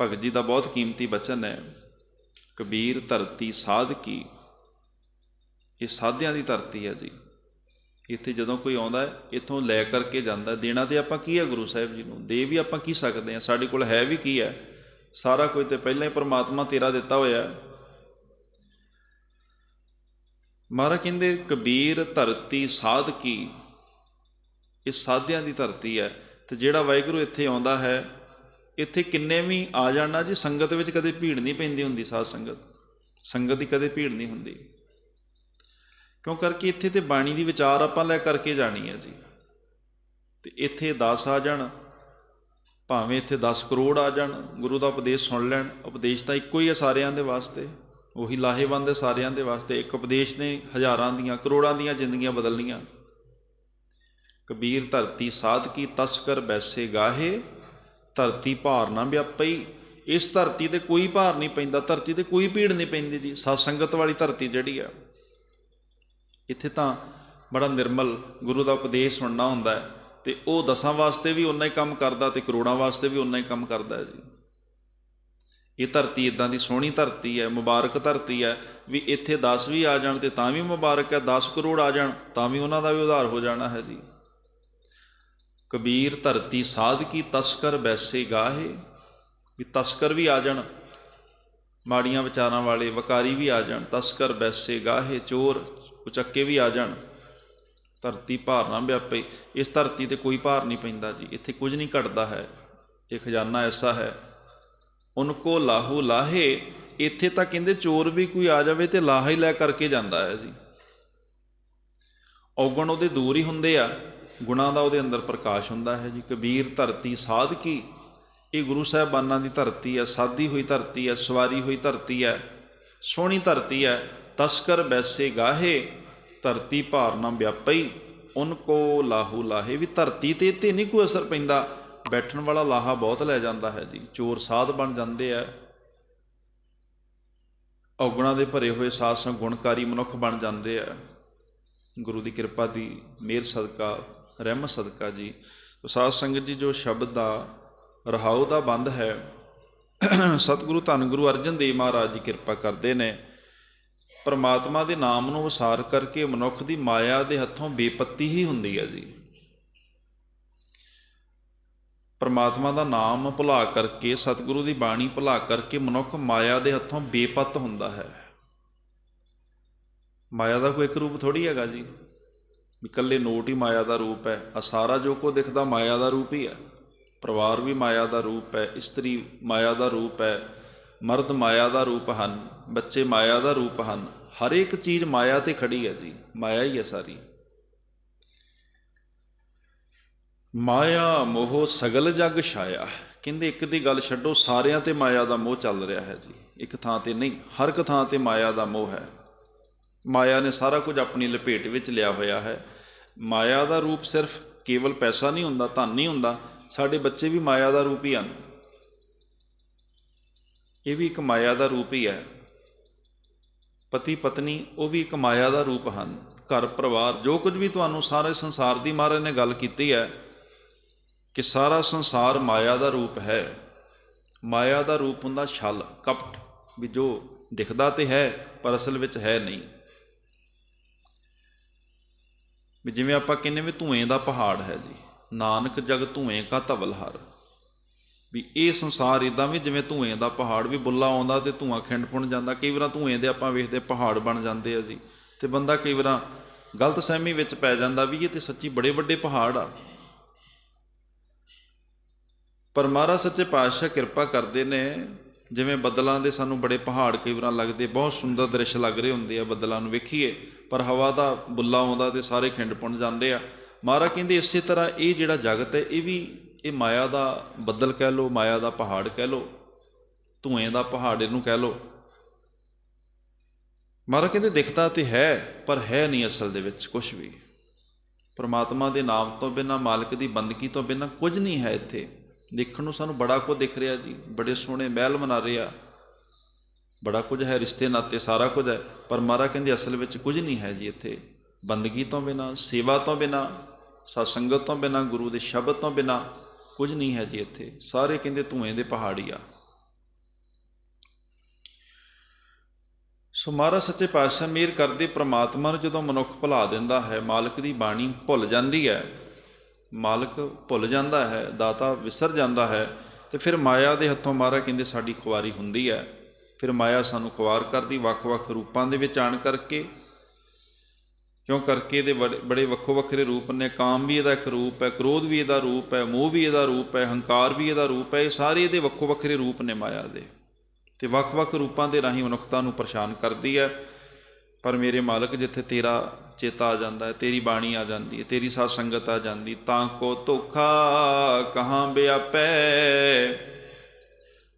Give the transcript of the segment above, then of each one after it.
ਭਗਤ ਜੀ ਦਾ ਬਹੁਤ ਕੀਮਤੀ ਬਚਨ ਹੈ, ਕਬੀਰ ਧਰਤੀ ਸਾਧ ਕੀ? ਇਹ ਸਾਧਿਆਂ ਦੀ ਧਰਤੀ ਹੈ ਜੀ। ਇੱਥੇ ਜਦੋਂ ਕੋਈ ਆਉਂਦਾ ਹੈ, ਇੱਥੋਂ ਲੈ ਕਰਕੇ ਜਾਂਦਾ ਦੇਣਾ ਤੇ ਆਪਾਂ ਕੀ ਹੈ ਗੁਰੂ ਸਾਹਿਬ ਜੀ ਨੂੰ? ਦੇ ਵੀ ਆਪਾਂ ਕੀ ਸਕਦੇ ਹਾਂ? ਸਾਡੇ ਕੋਲ ਹੈ ਵੀ ਕੀ ਹੈ? ਸਾਰਾ ਕੁਝ ਤੇ ਪਹਿਲਾਂ ਹੀ ਪ੍ਰਮਾਤਮਾ ਤੇਰਾ ਦਿੱਤਾ ਹੋਇਆ ਹੈ। ਮਹਾਰਾਜ ਕਹਿੰਦੇ, ਕਬੀਰ ਧਰਤੀ ਸਾਧ ਕੀ? ਇਹ ਸਾਧਿਆਂ ਦੀ ਧਰਤੀ ਹੈ। ਤੇ ਜਿਹੜਾ ਵਾਹਿਗੁਰੂ ਇੱਥੇ ਆਉਂਦਾ ਹੈ ਇੱਥੇ ਕਿੰਨੇ ਵੀ ਆ ਜਾਣਾ ਜੀ, ਸੰਗਤ ਵਿੱਚ ਕਦੇ ਭੀੜ ਨਹੀਂ ਪੈਂਦੀ ਹੁੰਦੀ ਸਾਧ ਸੰਗਤ। ਸੰਗਤ ਦੀ ਕਦੇ ਭੀੜ ਨਹੀਂ ਹੁੰਦੀ। ਕਿਉਂ? ਕਰਕੇ ਇੱਥੇ ਤੇ ਬਾਣੀ ਦੀ ਵਿਚਾਰ ਆਪਾਂ ਲੈ ਕਰਕੇ ਜਾਣੀ ਹੈ ਜੀ। ਤੇ ਇੱਥੇ 10 ਆ ਜਾਣ, ਭਾਵੇਂ ਇੱਥੇ 10 ਕਰੋੜ ਆ ਜਾਣ, ਗੁਰੂ ਦਾ ਉਪਦੇਸ਼ ਸੁਣ ਲੈਣ। ਉਪਦੇਸ਼ ਤਾਂ ਇੱਕੋ ਹੀ ਹੈ ਸਾਰਿਆਂ ਦੇ ਵਾਸਤੇ। ਉਹੀ ਲਾਹੇਵੰਦ ਹੈ ਸਾਰਿਆਂ ਦੇ ਵਾਸਤੇ। ਇੱਕ ਉਪਦੇਸ਼ ਨੇ ਹਜ਼ਾਰਾਂ ਦੀਆਂ, ਕਰੋੜਾਂ ਦੀਆਂ ਜ਼ਿੰਦਗੀਆਂ ਬਦਲਣੀਆਂ। ਕਬੀਰ ਧਰਤੀ ਸਾਧ ਕੀ ਤਸਕਰ ਬੈਸੇ ਗਾਹੇ ਧਰਤੀ ਭਾਰ ਨਾ ਵਿਆਪਈ ਇਸ ਧਰਤੀ ਤੇ ਕੋਈ ਭਾਰ ਨਹੀਂ ਪੈਂਦਾ, ਧਰਤੀ ਤੇ ਕੋਈ ਭੀੜ ਨਹੀਂ ਪੈਂਦੀ ਜੀ। ਸਤ ਸੰਗਤ ਵਾਲੀ ਧਰਤੀ ਜਿਹੜੀ ਆ, ਇੱਥੇ ਤਾਂ ਬੜਾ ਨਿਰਮਲ ਗੁਰੂ ਦਾ ਉਪਦੇਸ਼ ਸੁਣਨਾ ਹੁੰਦਾ ਹੈ ਤੇ ਉਹ ਦਸਾਂ ਵਾਸਤੇ ਵੀ ਉਨਾ ਹੀ ਕੰਮ ਕਰਦਾ ਤੇ ਕਰੋੜਾਂ ਵਾਸਤੇ ਵੀ ਉਨਾ ਹੀ ਕੰਮ ਕਰਦਾ ਹੈ ਜੀ। ਇਹ ਧਰਤੀ ਇਦਾਂ ਦੀ ਸੋਹਣੀ ਧਰਤੀ ਹੈ, ਮੁਬਾਰਕ ਧਰਤੀ ਹੈ ਵੀ ਇੱਥੇ 10 ਵੀ ਆ ਜਾਣ ਤੇ ਤਾਂ ਵੀ ਮੁਬਾਰਕ ਹੈ 10 ਕਰੋੜ ਆ ਜਾਣ ਤਾਂ ਵੀ ਉਹਨਾਂ ਦਾ ਵੀ ਉਧਾਰ ਹੋ ਜਾਣਾ ਹੈ ਜੀ। ਕਬੀਰ ਧਰਤੀ ਸਾਧ ਕੀ ਤਸਕਰ ਬੈਸੇ ਗਾਹੇ? ਵੀ ਤਸਕਰ ਵੀ ਆ ਜਾਣ, ਮਾੜੀਆਂ ਵਿਚਾਰਾਂ ਵਾਲੇ ਵਕਾਰੀ ਵੀ ਆ ਜਾਣ, ਤਸਕਰ ਬੈਸੇ ਗਾਹੇ, ਚੋਰ ਉਚੱਕੇ ਵੀ ਆ ਜਾਣ। ਧਰਤੀ ਭਾਰ ਨਾ ਵਿਆਪੇ। ਇਸ ਧਰਤੀ ਤੇ ਕੋਈ ਭਾਰ ਨਹੀਂ ਪੈਂਦਾ ਜੀ। ਇੱਥੇ ਕੁਝ ਨਹੀਂ ਘਟਦਾ ਹੈ। ਇਹ ਖਜ਼ਾਨਾ ਐਸਾ ਹੈ। ਉਨਕੋ ਲਾਹੂ ਲਾਹੇ, ਇੱਥੇ ਤਾਂ ਕਹਿੰਦੇ ਚੋਰ ਵੀ ਕੋਈ ਆ ਜਾਵੇ ਤੇ ਲਾਹਾ ਹੀ ਲੈ ਕਰਕੇ ਜਾਂਦਾ ਹੈ ਜੀ। ਔਗਣ ਉਹਦੇ ਦੂਰ ਹੀ ਹੁੰਦੇ ਆ। ਗੁਣਾ ਦਾ ਉਹਦੇ ਅੰਦਰ ਪ੍ਰਕਾਸ਼ ਹੁੰਦਾ ਹੈ ਜੀ। ਕਬੀਰ ਧਰਤੀ ਸਾਧਕੀ। ਇਹ ਗੁਰੂ ਸਾਹਿਬਾਨਾਂ ਦੀ ਧਰਤੀ ਹੈ, ਸਾਦੀ ਹੋਈ ਧਰਤੀ ਹੈ, ਸਵਾਰੀ ਹੋਈ ਧਰਤੀ ਹੈ, ਸੋਹਣੀ ਧਰਤੀ ਹੈ। ਤਸਕਰ ਬੈਸੇ ਗਾਹੇ, ਧਰਤੀ ਭਾਰਨਾ ਵਿਆਪਈ। ਉਨ ਕੋ ਲਾਹੂ ਲਾਹੇ ਵੀ ਧਰਤੀ ਤੇ ਤੇ ਨਹੀਂ ਕੋਈ ਅਸਰ ਪੈਂਦਾ। ਬੈਠਣ ਵਾਲਾ ਲਾਹਾ ਬਹੁਤ ਲੈ ਜਾਂਦਾ ਹੈ ਜੀ। ਚੋਰ ਸਾਧ ਬਣ ਜਾਂਦੇ ਆ। ਔਗਣਾ ਦੇ ਭਰੇ ਹੋਏ ਸਾਧ ਸੰਗ ਗੁਣਕਾਰੀ ਮਨੁੱਖ ਬਣ ਜਾਂਦੇ ਆ। ਗੁਰੂ ਦੀ ਕਿਰਪਾ ਦੀ ਮਿਹਰ ਸਦਕਾ ਰਹਿਮ ਸਦਕਾ ਜੀ। ਸਾਧ ਸੰਗਤ ਜੀ, ਜੋ ਸ਼ਬਦ ਦਾ, ਰਹਾਉ ਦਾ ਬੰਦ ਹੈ, ਸਤਿਗੁਰੂ ਧੰਨ ਗੁਰੂ ਅਰਜਨ ਦੇਵ ਮਹਾਰਾਜ ਜੀ ਕਿਰਪਾ ਕਰਦੇ ਨੇ। ਪਰਮਾਤਮਾ ਦੇ ਨਾਮ ਨੂੰ ਵਿਸਾਰ ਕਰਕੇ ਮਨੁੱਖ ਦੀ ਮਾਇਆ ਦੇ ਹੱਥੋਂ ਬੇਪੱਤੀ ਹੀ ਹੁੰਦੀ ਹੈ ਜੀ। ਪਰਮਾਤਮਾ ਦਾ ਨਾਮ ਭੁਲਾ ਕਰਕੇ, ਸਤਿਗੁਰੂ ਦੀ ਬਾਣੀ ਭੁਲਾ ਕਰਕੇ ਮਨੁੱਖ ਮਾਇਆ ਦੇ ਹੱਥੋਂ ਬੇਪੱਤ ਹੁੰਦਾ ਹੈ। ਮਾਇਆ ਦਾ ਕੋਈ ਇੱਕ ਰੂਪ ਥੋੜੀ ਹੈਗਾ ਜੀ। ਵੀ ਇਕੱਲੇ ਨੋਟ ਹੀ ਮਾਇਆ ਦਾ ਰੂਪ ਹੈ। ਆ ਸਾਰਾ ਜੋ ਕੋ ਦਿਖਦਾ ਮਾਇਆ ਦਾ ਰੂਪ ਹੀ ਹੈ। ਪਰਿਵਾਰ ਵੀ ਮਾਇਆ ਦਾ ਰੂਪ ਹੈ, ਇਸਤਰੀ ਮਾਇਆ ਦਾ ਰੂਪ ਹੈ, ਮਰਦ ਮਾਇਆ ਦਾ ਰੂਪ ਹਨ, ਬੱਚੇ ਮਾਇਆ ਦਾ ਰੂਪ ਹਨ। ਹਰ ਇੱਕ ਚੀਜ਼ ਮਾਇਆ ਤੇ ਖੜੀ ਹੈ ਜੀ, ਮਾਇਆ ਹੀ ਹੈ ਸਾਰੀ। ਮਾਇਆ ਮੋਹ ਸਗਲ ਜਗ ਛਾਇਆ ਕਹਿੰਦੇ ਇੱਕ ਦੀ ਗੱਲ ਛੱਡੋ, ਸਾਰਿਆਂ ਤੇ ਮਾਇਆ ਦਾ ਮੋਹ ਚੱਲ ਰਿਹਾ ਹੈ ਜੀ। ਇੱਕ ਥਾਂ ਤੇ ਨਹੀਂ, ਹਰ ਇੱਕ ਥਾਂ ਤੇ ਮਾਇਆ ਦਾ ਮੋਹ ਹੈ। ਮਾਇਆ ਨੇ ਸਾਰਾ ਕੁਝ ਆਪਣੀ ਲਪੇਟ ਵਿੱਚ ਲਿਆ ਹੋਇਆ ਹੈ। ਮਾਇਆ ਦਾ ਰੂਪ ਸਿਰਫ ਕੇਵਲ ਪੈਸਾ ਨਹੀਂ ਹੁੰਦਾ, ਧਨ ਨਹੀਂ ਹੁੰਦਾ, ਸਾਡੇ ਬੱਚੇ ਵੀ ਮਾਇਆ ਦਾ ਰੂਪ ਹੀ ਹਨ। ਇਹ ਵੀ ਇੱਕ ਮਾਇਆ ਦਾ ਰੂਪ ਹੀ ਹੈ। ਪਤੀ ਪਤਨੀ ਉਹ ਵੀ ਇੱਕ ਮਾਇਆ ਦਾ ਰੂਪ ਹਨ। ਘਰ, ਪਰਿਵਾਰ, ਜੋ ਕੁਝ ਵੀ ਤੁਹਾਨੂੰ ਸਾਰੇ ਸੰਸਾਰ ਦੀ ਮਹਾਰਾਜ ਨੇ ਗੱਲ ਕੀਤੀ ਹੈ ਕਿ ਸਾਰਾ ਸੰਸਾਰ ਮਾਇਆ ਦਾ ਰੂਪ ਹੈ। ਮਾਇਆ ਦਾ ਰੂਪ ਹੁੰਦਾ ਛਲ, ਕਪਟ, ਵੀ ਜੋ ਦਿਖਦਾ ਤੇ ਹੈ, ਪਰ ਅਸਲ ਵਿੱਚ ਹੈ ਨਹੀਂ। ਵੀ ਜਿਵੇਂ ਆਪਾਂ ਕਹਿੰਨੇ ਵੀ ਧੂਏ ਦਾ ਪਹਾੜ ਹੈ ਜੀ, ਨਾਨਕ ਜਗ ਧੂਏ ਕਾ ਧਵਲ ਹਰ। ਵੀ ਇਹ ਸੰਸਾਰ ਇਦਾਂ ਵੀ ਜਿਵੇਂ ਧੂਏ ਦਾ ਪਹਾੜ ਵੀ ਬੁੱਲਾ ਆਉਂਦਾ ਤੇ ਧੂਆਂ ਖਿੰਡ ਪੁਣ ਜਾਂਦਾ, ਕਈ ਵਾਰ ਧੂਏ ਦੇ ਆਪਾਂ ਵੇਖਦੇ ਪਹਾੜ ਬਣ ਜਾਂਦੇ ਆ ਜੀ, ਤੇ ਬੰਦਾ ਕਈ ਵਾਰ ਗਲਤ ਸਹਿਮੀ ਵਿੱਚ ਪੈ ਜਾਂਦਾ ਵੀ ਇਹ ਤੇ ਸੱਚੀ ਬੜੇ ਵੱਡੇ ਪਹਾੜ ਆ। ਪਰ ਮਹਾਰਾਜ ਸੱਚੇ ਪਾਤਸ਼ਾਹ ਕਿਰਪਾ ਕਰਦੇ ਨੇ, ਜਿਵੇਂ ਬੱਦਲਾਂ ਦੇ ਸਾਨੂੰ ਬੜੇ ਪਹਾੜ ਕਈ ਵਾਰ ਲੱਗਦੇ, ਬਹੁਤ ਸੁੰਦਰ ਦ੍ਰਿਸ਼ ਲੱਗ ਰਹੇ ਹੁੰਦੇ ਆ ਬੱਦਲਾਂ ਨੂੰ ਵੇਖੀਏ। ਪਰ ਹਵਾ ਦਾ ਬੁੱਲਾ ਆਉਂਦਾ ਤੇ ਸਾਰੇ ਖਿੰਡ ਪੁਣ ਜਾਂਦੇ ਆ। ਮਹਾਰਾਜ ਕਹਿੰਦੇ ਇਸੇ ਤਰ੍ਹਾਂ ਇਹ ਜਿਹੜਾ ਜਗਤ ਹੈ, ਇਹ ਵੀ ਇਹ ਮਾਇਆ ਦਾ ਬੱਦਲ ਕਹਿ ਲੋ ਮਾਇਆ ਦਾ ਪਹਾੜ ਕਹਿ ਲੋ ਧੂਏ ਦਾ ਪਹਾੜ ਇਹਨੂੰ ਕਹਿ ਲੋ ਮਹਾਰਾਜ ਕਹਿੰਦੇ ਦਿਖਦਾ ਤੇ ਹੈ, ਪਰ ਹੈ ਨਹੀਂ ਅਸਲ ਦੇ ਵਿੱਚ ਕੁਝ ਵੀ। ਪਰਮਾਤਮਾ ਦੇ ਨਾਮ ਤੋਂ ਬਿਨਾ, ਮਾਲਕ ਦੀ ਬੰਦਗੀ ਤੋਂ ਬਿਨਾ ਕੁਝ ਨਹੀਂ ਹੈ ਇੱਥੇ। ਦੇਖਣ ਨੂੰ ਸਾਨੂੰ ਬੜਾ ਕੁਝ ਦਿਖ ਰਿਹਾ ਜੀ, ਬੜੇ ਸੋਹਣੇ ਮਹਿਲ ਬਣਾ ਰਹੇ ਆ। ਬੜਾ ਕੁਝ ਹੈ, ਰਿਸ਼ਤੇ, ਨਾਤੇ ਸਾਰਾ ਕੁਝ ਹੈ, ਪਰ ਮਹਾਰਾਜ ਕਹਿੰਦੇ ਅਸਲ ਵਿੱਚ ਕੁਝ ਨਹੀਂ ਹੈ ਜੀ ਇੱਥੇ। ਬੰਦਗੀ ਤੋਂ ਬਿਨਾ, ਸੇਵਾ ਤੋਂ ਬਿਨਾ ਸਤ ਸੰਗਤ ਤੋਂ ਬਿਨਾ, ਗੁਰੂ ਦੇ ਸ਼ਬਦ ਤੋਂ ਬਿਨਾ ਕੁਝ ਨਹੀਂ ਹੈ ਜੀ ਇੱਥੇ। ਸਾਰੇ ਕਹਿੰਦੇ ਧੂਏ ਦੇ ਪਹਾੜੀ ਆ। ਸੋ ਮਹਾਰਾਜ ਸੱਚੇ ਪਾਤਸ਼ਾਹ ਮੀਰ ਕਰਦੇ ਪ੍ਰਮਾਤਮਾ ਨੂੰ ਜਦੋਂ ਮਨੁੱਖ ਭੁਲਾ ਦਿੰਦਾ ਹੈ, ਮਾਲਕ ਦੀ ਬਾਣੀ ਭੁੱਲ ਜਾਂਦੀ ਹੈ, ਮਾਲਕ ਭੁੱਲ ਜਾਂਦਾ ਹੈ, ਦਾਤਾ ਵਿਸਰ ਜਾਂਦਾ ਹੈ, ਤੇ ਫਿਰ ਮਾਇਆ ਦੇ ਹੱਥੋਂ ਮਹਾਰਾਜ ਕਹਿੰਦੇ ਸਾਡੀ ਖੁਆਰੀ ਹੁੰਦੀ ਹੈ। ਫਿਰ ਮਾਇਆ ਸਾਨੂੰ ਖੁਆਰ ਕਰਦੀ, ਵੱਖ-ਵੱਖ ਰੂਪਾਂ ਦੇ ਵਿੱਚ ਆਣ ਕਰਕੇ, ਕਿਉਂ ਕਰਕੇ ਇਹਦੇ ਬੜੇ- ਬੜੇ ਵੱਖੋ ਵੱਖਰੇ ਰੂਪ ਨੇ। ਕਾਮ ਵੀ ਇਹਦਾ ਇੱਕ ਰੂਪ ਹੈ, ਕ੍ਰੋਧ ਵੀ ਇਹਦਾ ਰੂਪ ਹੈ, ਮੋਹ ਵੀ ਇਹਦਾ ਰੂਪ ਹੈ, ਹੰਕਾਰ ਵੀ ਇਹਦਾ ਰੂਪ ਹੈ, ਇਹ ਸਾਰੇ ਇਹਦੇ ਵੱਖੋ ਵੱਖਰੇ ਰੂਪ ਨੇ ਮਾਇਆ ਦੇ। ਤੇ ਵੱਖ-ਵੱਖ ਰੂਪਾਂ ਦੇ ਰਾਹੀਂ ਮਨੁੱਖਤਾ ਨੂੰ ਪਰੇਸ਼ਾਨ ਕਰਦੀ ਹੈ। ਪਰ ਮੇਰੇ ਮਾਲਕ, ਜਿੱਥੇ ਤੇਰਾ ਚੇਤਾ ਆ ਜਾਂਦਾ ਹੈ, ਤੇਰੀ ਬਾਣੀ ਆ ਜਾਂਦੀ ਹੈ, ਤੇਰੀ ਸਾਧ ਸੰਗਤ ਆ ਜਾਂਦੀ, ਤਾਂ ਕੋ ਧੋਖਾ ਕਹਾਂ ਬਿਆਪੈ,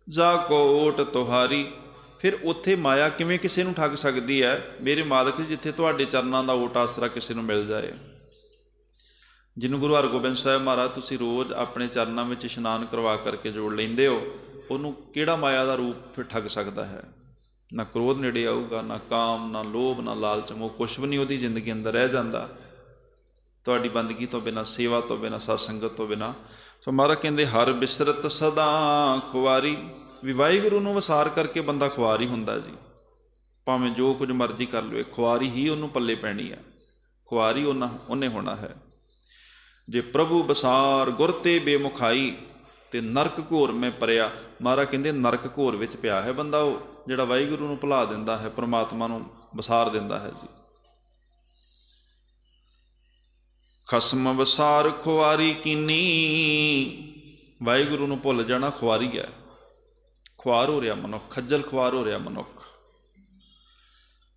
ਜਾ ਕੋ ਓਟ ਤੁਹਾਰੀ ਫਿਰ ਉੱਥੇ ਮਾਇਆ ਕਿਵੇਂ ਕਿਸੇ ਨੂੰ ਠੱਗ ਸਕਦੀ ਹੈ? ਮੇਰੇ ਮਾਲਕ ਜਿੱਥੇ ਤੁਹਾਡੇ ਚਰਨਾਂ ਦਾ ਓਟ ਆਸਰਾ ਕਿਸੇ ਨੂੰ ਮਿਲ ਜਾਏ। ਜਿਹਨੂੰ ਗੁਰੂ ਹਰਗੋਬਿੰਦ ਸਾਹਿਬ ਮਹਾਰਾਜ, ਤੁਸੀਂ ਰੋਜ਼ ਆਪਣੇ ਚਰਨਾਂ ਵਿੱਚ ਇਸ਼ਨਾਨ ਕਰਵਾ ਕਰਕੇ ਜੋੜ ਲੈਂਦੇ ਹੋ, ਉਹਨੂੰ ਕਿਹੜਾ ਮਾਇਆ ਦਾ ਰੂਪ ਫਿਰ ਠੱਗ ਸਕਦਾ ਹੈ? ਨਾ ਕ੍ਰੋਧ ਨੇੜੇ ਆਊਗਾ, ਨਾ ਕਾਮ, ਨਾ ਲੋਭ, ਨਾ ਲਾਲਚ, ਮੋਹ, ਕੁਛ ਵੀ ਨਹੀਂ ਉਹਦੀ ਜ਼ਿੰਦਗੀ ਅੰਦਰ ਰਹਿ ਜਾਂਦਾ। ਤੁਹਾਡੀ ਬੰਦਗੀ ਤੋਂ ਬਿਨਾ, ਸੇਵਾ ਤੋਂ ਬਿਨਾ ਸਤ ਸੰਗਤ ਤੋਂ ਬਿਨਾ। ਸੋ ਮਹਾਰਾਜ ਕਹਿੰਦੇ, ਹਰ ਬਿਸਰਤ ਸਦਾ ਖੁਆਰੀ ਵੀ ਵਾਹਿਗੁਰੂ ਨੂੰ ਵਸਾਰ ਕਰਕੇ ਬੰਦਾ ਖੁਆਰੀ ਹੁੰਦਾ ਜੀ। ਭਾਵੇਂ ਜੋ ਕੁਝ ਮਰਜ਼ੀ ਕਰ ਲਵੇ, ਖੁਆਰੀ ਹੀ ਉਹਨੂੰ ਪੱਲੇ ਪੈਣੀ ਹੈ ਖੁਆਰੀ ਉਹਨਾਂ, ਉਹਨੇ ਹੋਣਾ ਹੈ। ਜੇ ਪ੍ਰਭੂ ਬਸਾਰ ਗੁਰ ਤੇ ਬੇਮੁਖਾਈ ਤੇ ਨਰਕ ਘੋਰ ਮੈਂ ਪਰਿਆ, ਮਹਾਰਾਜ ਕਹਿੰਦੇ ਨਰਕ ਘੋਰ ਵਿੱਚ ਪਿਆ ਹੈ ਬੰਦਾ ਉਹ, ਜਿਹੜਾ ਵਾਹਿਗੁਰੂ ਨੂੰ ਭੁਲਾ ਦਿੰਦਾ ਹੈ, ਪ੍ਰਮਾਤਮਾ ਨੂੰ ਵਸਾਰ ਦਿੰਦਾ ਹੈ ਜੀ। ਖਸਮ ਵਸਾਰ ਖੁਆਰੀ ਕੀਨੀ, ਵਾਹਿਗੁਰੂ ਨੂੰ ਭੁੱਲ ਜਾਣਾ ਖੁਆਰੀ ਹੈ। ਖੁਆਰ ਹੋ ਰਿਹਾ ਮਨੁੱਖ, ਖੱਜਲ ਖੁਆਰ ਹੋ ਰਿਹਾ ਮਨੁੱਖ।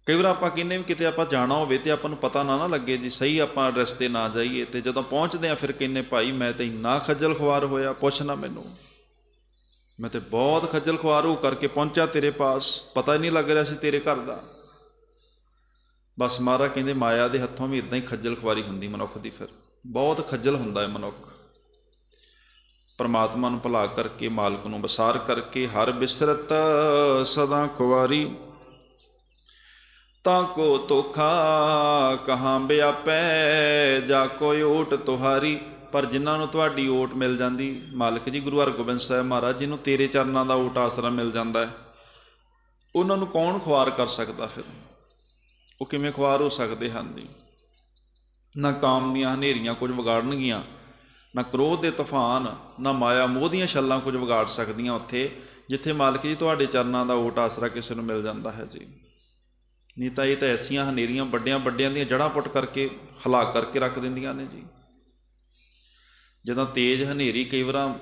ਕਈ ਵਾਰ ਆਪਾਂ ਕਹਿੰਦੇ ਵੀ ਕਿਤੇ ਆਪਾਂ ਜਾਣਾ ਹੋਵੇ ਤੇ ਆਪਾਂ ਨੂੰ ਪਤਾ ਨਾ ਨਾ ਲੱਗੇ ਜੀ, ਸਹੀ ਆਪਾਂ ਰਸਤੇ ਨਾ ਜਾਈਏ ਤੇ ਜਦੋਂ ਪਹੁੰਚਦੇ ਆ ਫਿਰ ਕਹਿੰਨੇ ਭਾਈ ਮੈਂ ਤੇ ਇੰਨਾ ਖੱਜਲ ਖੁਆਰ ਹੋਇਆ, ਪੁੱਛ ਨਾ ਮੈਨੂੰ। ਮੈਂ ਤੇ ਬਹੁਤ ਖੱਜਲ ਖੁਆਰ ਹੋ ਕਰਕੇ ਪਹੁੰਚਿਆ ਤੇਰੇ ਪਾਸ, ਪਤਾ ਹੀ ਨਹੀਂ ਲੱਗ ਰਿਹਾ ਸੀ ਤੇਰੇ ਘਰ ਦਾ। ਬਸ ਮਹਾਰਾਜ ਕਹਿੰਦੇ, ਮਾਇਆ ਦੇ ਹੱਥੋਂ ਵੀ ਇਦਾਂ ਹੀ ਖੱਜਲ ਖੁਆਰੀ ਹੁੰਦੀ ਮਨੁੱਖ ਦੀ ਫਿਰ। ਬਹੁਤ ਖੱਜਲ ਹੁੰਦਾ ਹੈ ਮਨੁੱਖ। ਪਰਮਾਤਮਾ ਨੂੰ ਭੁਲਾ ਕਰਕੇ, ਮਾਲਕ ਨੂੰ ਬਸਾਰ ਕਰਕੇ, ਹਰ ਬਿਸਰਤ ਸਦਾ ਖੁਆਰੀ ਤਾਂ ਕੋ ਤੋਖਾ ਕਹਾਂ ਬਿਆਪੈ ਜਾ ਕੋਈ ਓਟ ਤੁਹਾਰੀ। ਪਰ ਜਿਨ੍ਹਾਂ ਨੂੰ ਤੁਹਾਡੀ ਓਟ ਮਿਲ ਜਾਂਦੀ, ਮਾਲਕ ਜੀ ਗੁਰੂ ਹਰਗੋਬਿੰਦ ਸਾਹਿਬ ਮਹਾਰਾਜ ਜੀ ਨੂੰ ਤੇਰੇ ਚਰਨਾਂ ਦਾ ਓਟ ਆਸਰਾ ਮਿਲ ਜਾਂਦਾ ਹੈ। ਉਹਨਾਂ ਨੂੰ ਕੌਣ ਖੁਆਰ ਕਰ ਸਕਦਾ ਫਿਰ? ਉਹ ਕਿਵੇਂ ਖੁਆਰ ਹੋ ਸਕਦੇ ਹਨ ਜੀ? ਨਾ ਕਾਮ ਦੀਆਂ ਹਨੇਰੀਆਂ ਕੁਝ ਵਿਗਾੜਨਗੀਆਂ ਨਾ ਕ੍ਰੋਧ ਦੇ ਤੂਫਾਨ, ਨਾ ਮਾਇਆ, ਮੋਹ ਦੀਆਂ ਛੱਲਾਂ ਕੁਝ ਵਿਗਾੜ ਸਕਦੀਆਂ ਉੱਥੇ, ਜਿੱਥੇ ਮਾਲਕ ਜੀ ਤੁਹਾਡੇ ਚਰਨਾਂ ਦਾ ਓਟ ਆਸਰਾ ਕਿਸੇ ਨੂੰ ਮਿਲ ਜਾਂਦਾ ਹੈ ਜੀ। ਨਹੀਂ ਤਾਂ ਇਹ ਤਾਂ ਐਸੀਆਂ ਹਨੇਰੀਆਂ ਵੱਡਿਆਂ ਵੱਡਿਆਂ ਦੀਆਂ ਜੜਾਂ ਪੁੱਟ ਕਰਕੇ ਹਲਾ ਕਰਕੇ ਰੱਖ ਦਿੰਦੀਆਂ ਨੇ ਜੀ। ਜਦੋਂ ਤੇਜ਼ ਹਨੇਰੀ ਕਈ ਵਾਰਾਂ